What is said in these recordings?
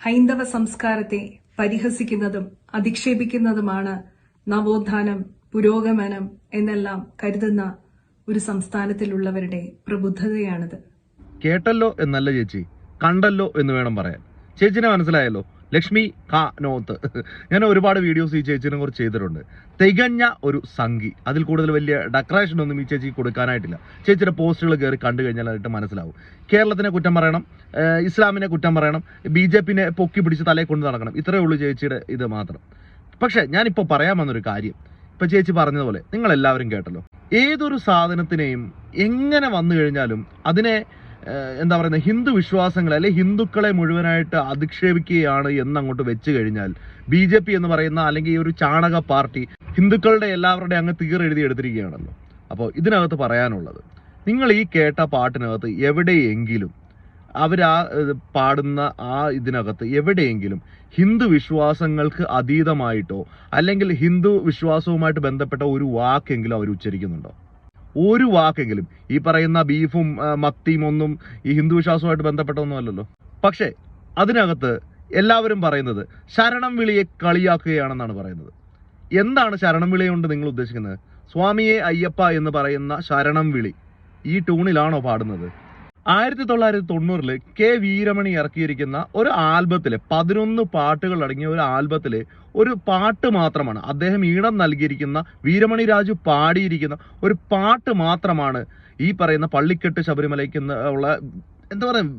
ഹൈന്ദവ സംസ്കാരത്തെ പരിഹസിക്കുന്നതും അധിക്ഷേപിക്കുന്നതുമാണ് നവോത്ഥാനം പുരോഗമനം എന്നെല്ലാം കരുതുന്ന ഒരു സംസ്ഥാനത്തിലുള്ളവരുടെ പ്രബുദ്ധതയാണിത്. കേട്ടല്ലോ എന്നല്ല ചേച്ചി കണ്ടല്ലോ എന്ന് വേണം പറയാൻ. ചേച്ചിനെ മനസ്സിലായല്ലോ? ലക്ഷ്മി കാനോത്ത് ഞാൻ ഒരുപാട് വീഡിയോസ് ഈ ചേച്ചിനെ കുറിച്ച് ചെയ്തിട്ടുണ്ട്. തികഞ്ഞ ഒരു സംഖി അതിൽ കൂടുതൽ വലിയ ഡെക്കറേഷൻ ഒന്നും ഈ ചേച്ചി കൊടുക്കാനായിട്ടില്ല. ചേച്ചിയുടെ പോസ്റ്റുകൾ കയറി കണ്ടു കഴിഞ്ഞാൽ അതിട്ട് മനസ്സിലാവും. കേരളത്തിനെ കുറ്റം പറയണം ഇസ്ലാമിനെ കുറ്റം പറയണം ബി ജെ പിന്നെ പൊക്കി പിടിച്ച് തലയെ കൊണ്ട് നടക്കണം. ഇത്രയേ ഉള്ളൂ ചേച്ചിയുടെ ഇത് മാത്രം. പക്ഷെ ഞാനിപ്പോൾ പറയാൻ വന്നൊരു കാര്യം. ഇപ്പൊ ചേച്ചി പറഞ്ഞതുപോലെ നിങ്ങൾ എല്ലാവരും കേട്ടല്ലോ. ഏതൊരു സാധനത്തിനെയും എങ്ങനെ വന്നു കഴിഞ്ഞാലും അതിനെ എന്താ പറയുന്നത് ഹിന്ദു വിശ്വാസങ്ങളെ അല്ലെ ഹിന്ദുക്കളെ മുഴുവനായിട്ട് അധിക്ഷേപിക്കുകയാണ് എന്നങ്ങോട്ട് വെച്ച് കഴിഞ്ഞാൽ ബി ജെ പി എന്ന് പറയുന്ന അല്ലെങ്കിൽ ഈ ഒരു ചാണക പാർട്ടി ഹിന്ദുക്കളുടെ എല്ലാവരുടെയും അങ്ങ് തീറെഴുതി എടുത്തിരിക്കുകയാണല്ലോ. അപ്പോൾ ഇതിനകത്ത് പറയാനുള്ളത് നിങ്ങൾ ഈ കേട്ട പാട്ടിനകത്ത് എവിടെയെങ്കിലും അവർ ആ പാടുന്ന ആ ഇതിനകത്ത് എവിടെയെങ്കിലും ഹിന്ദു വിശ്വാസങ്ങൾക്ക് അതീതമായിട്ടോ അല്ലെങ്കിൽ ഹിന്ദു വിശ്വാസവുമായിട്ട് ബന്ധപ്പെട്ട ഒരു വാക്കെങ്കിലും അവർ ഉച്ചരിക്കുന്നുണ്ടോ? ഒരു വാക്കെങ്കിലും ഈ പറയുന്ന ബീഫും മത്തിയും ഒന്നും ഈ ഹിന്ദു വിശ്വാസവുമായിട്ട് ബന്ധപ്പെട്ടൊന്നും അല്ലല്ലോ പക്ഷേ അതിനകത്ത് എല്ലാവരും പറയുന്നത് ശരണം വിളിയെ കളിയാക്കുകയാണെന്നാണ് പറയുന്നത്. എന്താണ് ശരണം വിളി കൊണ്ട് നിങ്ങൾ ഉദ്ദേശിക്കുന്നത്? സ്വാമിയെ അയ്യപ്പ എന്ന് പറയുന്ന ശരണം വിളി ഈ ടൂണിലാണോ പാടുന്നത്? ആയിരത്തി തൊള്ളായിരത്തി തൊണ്ണൂറിൽ കെ വീരമണി ഇറക്കിയിരിക്കുന്ന ഒരു ആൽബത്തിൽ പതിനൊന്ന് പാട്ടുകൾ അടങ്ങിയ ഒരു ആൽബത്തിൽ ഒരു പാട്ട് മാത്രമാണ് അദ്ദേഹം ഈണം നൽകിയിരിക്കുന്ന വീരമണി രാജു പാടിയിരിക്കുന്ന ഒരു പാട്ട് മാത്രമാണ് ഈ പറയുന്ന പള്ളിക്കെട്ട് ശബരിമലയ്ക്ക് ഉള്ള എന്താ പറയുക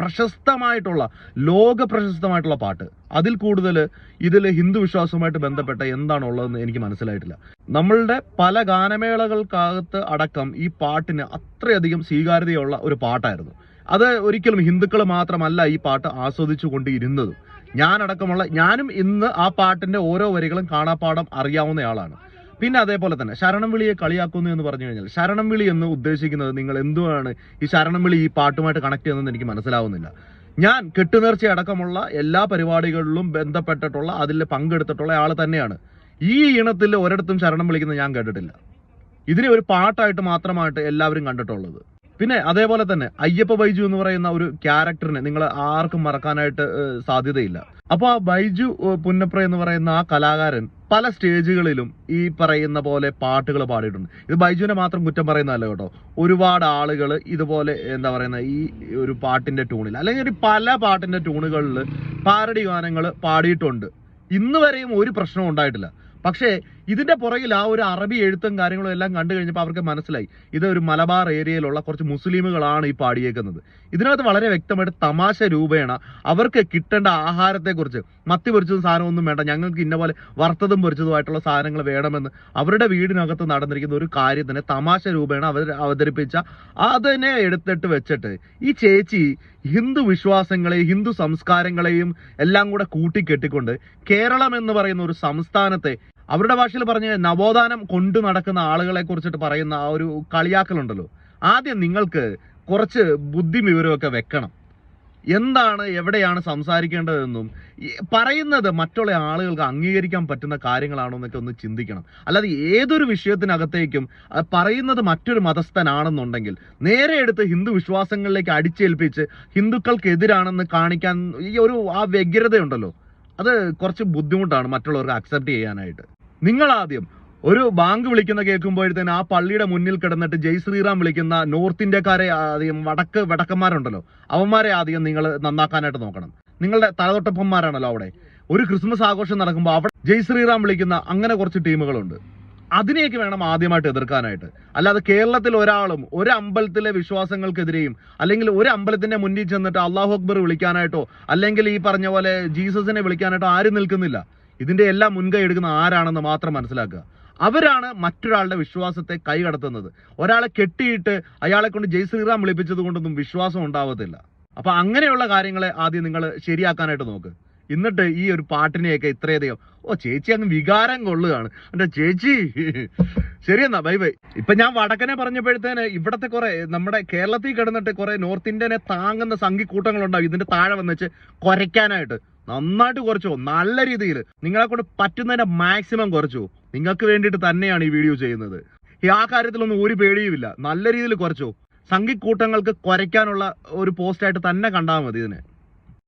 പ്രശസ്തമായിട്ടുള്ള ലോക പ്രശസ്തമായിട്ടുള്ള പാട്ട്. അതിൽ കൂടുതൽ ഇതിൽ ഹിന്ദു വിശ്വാസവുമായിട്ട് ബന്ധപ്പെട്ട എന്താണുള്ളതെന്ന് എനിക്ക് മനസ്സിലായിട്ടില്ല. നമ്മളുടെ പല ഗാനമേളകൾക്കകത്ത് അടക്കം ഈ പാട്ടിന് അത്രയധികം സ്വീകാര്യതയുള്ള ഒരു പാട്ടായിരുന്നു. അത് ഒരിക്കലും ഹിന്ദുക്കൾ മാത്രമല്ല ഈ പാട്ട് ആസ്വദിച്ചു കൊണ്ടിരുന്നതും ഞാനടക്കമുള്ള ഞാനും ഇന്ന് ആ പാട്ടിന്റെ ഓരോ വരികളും കാണാപ്പാടം അറിയാവുന്നയാളാണ് പിന്നെ അതേപോലെ തന്നെ ശരണം വിളിയെ കളിയാക്കുന്നു എന്ന് പറഞ്ഞു കഴിഞ്ഞാൽ ശരണം വിളി എന്ന് ഉദ്ദേശിക്കുന്നത് നിങ്ങൾ എന്തുവാണ്? ഈ ശരണം വിളി ഈ പാട്ടുമായിട്ട് കണക്ട് ചെയ്യുന്നതെന്ന് എനിക്ക് മനസ്സിലാവുന്നില്ല. ഞാൻ കെട്ടുനേർച്ച അടക്കമുള്ള എല്ലാ പരിപാടികളിലും ബന്ധപ്പെട്ടിട്ടുള്ള അതിൽ പങ്കെടുത്തിട്ടുള്ള ആൾ തന്നെയാണ്. ഈ ഈണത്തിൽ ഒരിടത്തും ശരണം വിളിക്കുന്നത് ഞാൻ കേട്ടിട്ടില്ല. ഇതിനെ ഒരു പാട്ടായിട്ട് മാത്രമായിട്ട് എല്ലാവരും കണ്ടിട്ടുള്ളത്. പിന്നെ അതേപോലെ തന്നെ അയ്യപ്പ ബൈജു എന്ന് പറയുന്ന ഒരു ക്യാരക്ടറിനെ നിങ്ങൾ ആർക്കും മറക്കാനായിട്ട് സാധ്യതയില്ല. അപ്പൊ ആ ബൈജു പുന്നപ്ര എന്ന് പറയുന്ന ആ കലാകാരൻ പല സ്റ്റേജുകളിലും ഈ പറയുന്ന പോലെ പാട്ടുകൾ പാടിയിട്ടുണ്ട്. ഇത് ബൈജുവിനെ മാത്രം കുറ്റം പറയുന്നതല്ല കേട്ടോ. ഒരുപാട് ആളുകൾ ഇതുപോലെ എന്താ പറയുന്ന ഈ ഒരു പാട്ടിന്റെ ട്യൂണിൽ അല്ലെങ്കിൽ ഒരു പല പാട്ടിന്റെ ട്യൂണുകളിൽ പാരഡി ഗാനങ്ങൾ പാടിയിട്ടുണ്ട്. ഇന്ന് വരെയും ഒരു പ്രശ്നവും ഉണ്ടായിട്ടില്ല. പക്ഷേ ഇതിന്റെ പുറകിൽ ആ ഒരു അറബി എഴുത്തും കാര്യങ്ങളും എല്ലാം കണ്ടു കഴിഞ്ഞപ്പോൾ അവർക്ക് മനസ്സിലായി. ഇത് ഒരു മലബാർ ഏരിയയിലുള്ള കുറച്ച് മുസ്ലിമുകളാണ് ഈ പാടിയേക്കുന്നത്. ഇതിനകത്ത് വളരെ വ്യക്തമായിട്ട് തമാശ രൂപേണ അവർക്ക് കിട്ടേണ്ട ആഹാരത്തെക്കുറിച്ച് മത്തി പൊരിച്ചതും സാധനമൊന്നും വേണ്ട ഞങ്ങൾക്ക് ഇന്ന പോലെ വറുത്തതും പൊരിച്ചതുമായിട്ടുള്ള സാധനങ്ങൾ വേണമെന്ന് അവരുടെ വീടിനകത്ത് നടന്നിരിക്കുന്ന ഒരു കാര്യത്തിനെ തമാശ രൂപേണ അവർ അവതരിപ്പിച്ച അതിനെ എടുത്തിട്ട് വെച്ചിട്ട് ഈ ചേച്ചി ഹിന്ദു വിശ്വാസങ്ങളെയും ഹിന്ദു സംസ്കാരങ്ങളെയും എല്ലാം കൂടെ കൂട്ടിക്കെട്ടിക്കൊണ്ട് കേരളം എന്ന് പറയുന്ന ഒരു സംസ്ഥാനത്തെ അവരുടെ ഭാഷയിൽ പറഞ്ഞ നവോത്ഥാനം കൊണ്ടു നടക്കുന്ന ആളുകളെ കുറിച്ചിട്ട് പറയുന്ന ആ ഒരു കളിയാക്കലുണ്ടല്ലോ. ആദ്യം നിങ്ങൾക്ക് കുറച്ച് ബുദ്ധി വിവരമൊക്കെ വെക്കണം. എന്താണ് എവിടെയാണ് സംസാരിക്കേണ്ടതെന്നും പറയുന്നത് മറ്റുള്ള ആളുകൾക്ക് അംഗീകരിക്കാൻ പറ്റുന്ന കാര്യങ്ങളാണോ എന്നൊക്കെ ഒന്ന് ചിന്തിക്കണം. അല്ലാതെ ഏതൊരു വിഷയത്തിനകത്തേക്കും പറയുന്നത് മറ്റൊരു മതസ്ഥനാണെന്നുണ്ടെങ്കിൽ നേരെ എടുത്ത് ഹിന്ദു വിശ്വാസങ്ങളിലേക്ക് അടിച്ചേൽപ്പിച്ച് ഹിന്ദുക്കൾക്കെതിരാണെന്ന് കാണിക്കാൻ ഈ ഒരു ആ വ്യഗ്രതയുണ്ടല്ലോ. അത് കുറച്ച് ബുദ്ധിമുട്ടാണ് മറ്റുള്ളവർക്ക് അക്സെപ്റ്റ് ചെയ്യാനായിട്ട്. നിങ്ങൾ ആദ്യം ഒരു ബാങ്ക് വിളിക്കുന്ന കേൾക്കുമ്പോഴത്തേന് ആ പള്ളിയുടെ മുന്നിൽ കിടന്നിട്ട് ജയ് ശ്രീറാം വിളിക്കുന്ന നോർത്ത് ഇന്ത്യക്കാരെ ആദ്യം വടക്ക് വടക്കന്മാരുണ്ടല്ലോ അവന്മാരെ ആദ്യം നിങ്ങൾ നന്നാക്കാനായിട്ട് നോക്കണം. നിങ്ങളുടെ തലതൊട്ടപ്പന്മാരാണല്ലോ അവിടെ. ഒരു ക്രിസ്മസ് ആഘോഷം നടക്കുമ്പോൾ അവിടെ ജയ് ശ്രീറാം വിളിക്കുന്ന അങ്ങനെ കുറച്ച് ടീമുകളുണ്ട്. അതിനെയൊക്കെ വേണം ആദ്യമായിട്ട് എതിർക്കാനായിട്ട്. അല്ലാതെ കേരളത്തിൽ ഒരാളും ഒരു അമ്പലത്തിലെ വിശ്വാസങ്ങൾക്കെതിരെയും അല്ലെങ്കിൽ ഒരു അമ്പലത്തിന്റെ മുന്നിൽ ചെന്നിട്ട് അള്ളാഹു അക്ബർ വിളിക്കാനായിട്ടോ അല്ലെങ്കിൽ ഈ പറഞ്ഞ പോലെ ജീസസിനെ വിളിക്കാനായിട്ടോ ആരും നിൽക്കുന്നില്ല. ഇതിന്റെ എല്ലാം മുൻകൈ എടുക്കുന്ന ആരാണെന്ന് മാത്രം മനസ്സിലാക്കുക. അവരാണ് മറ്റൊരാളുടെ വിശ്വാസത്തെ കൈകടത്തുന്നത്. ഒരാളെ കെട്ടിയിട്ട് അയാളെ കൊണ്ട് ജയ് ശ്രീറാം വിളിപ്പിച്ചത് കൊണ്ടൊന്നും വിശ്വാസം ഉണ്ടാവത്തില്ല. അപ്പൊ അങ്ങനെയുള്ള കാര്യങ്ങളെ ആദ്യം നിങ്ങൾ ശരിയാക്കാനായിട്ട് നോക്ക്. എന്നിട്ട് ഈ ഒരു പാട്ടിനെയൊക്കെ ഇത്രയധികം ഓ ചേച്ചി അങ്ങ് വികാരം കൊള്ളുകയാണ്. എന്റെ ചേച്ചി ശരിയെന്നാ ബൈ ബൈ. ഇപ്പൊ ഞാൻ വടക്കനെ പറഞ്ഞപ്പോഴത്തേന് ഇവിടത്തെ കുറെ നമ്മുടെ കേരളത്തിൽ കിടന്നിട്ട് കുറെ നോർത്ത് ഇന്ത്യനെ താങ്ങുന്ന സംഘിക്കൂട്ടങ്ങളുണ്ടാവും. ഇതിന്റെ താഴെ വന്നിച്ച് കുരയ്ക്കാനായിട്ട്. നന്നായിട്ട് കുറച്ചു. നല്ല രീതിയിൽ നിങ്ങളെ കൊണ്ട് പറ്റുന്നതിന്റെ മാക്സിമം കുറച്ചു. നിങ്ങൾക്ക് വേണ്ടിയിട്ട് തന്നെയാണ് ഈ വീഡിയോ ചെയ്യുന്നത്. ഈ ആ കാര്യത്തിലൊന്നും ഒരു പേടിയുമില്ല. നല്ല രീതിയിൽ കുറച്ചു. സംഘിക്കൂട്ടങ്ങൾക്ക് കുറയ്ക്കാനുള്ള ഒരു പോസ്റ്റായിട്ട് തന്നെ കണ്ടാൽ മതി ഇതിനെ.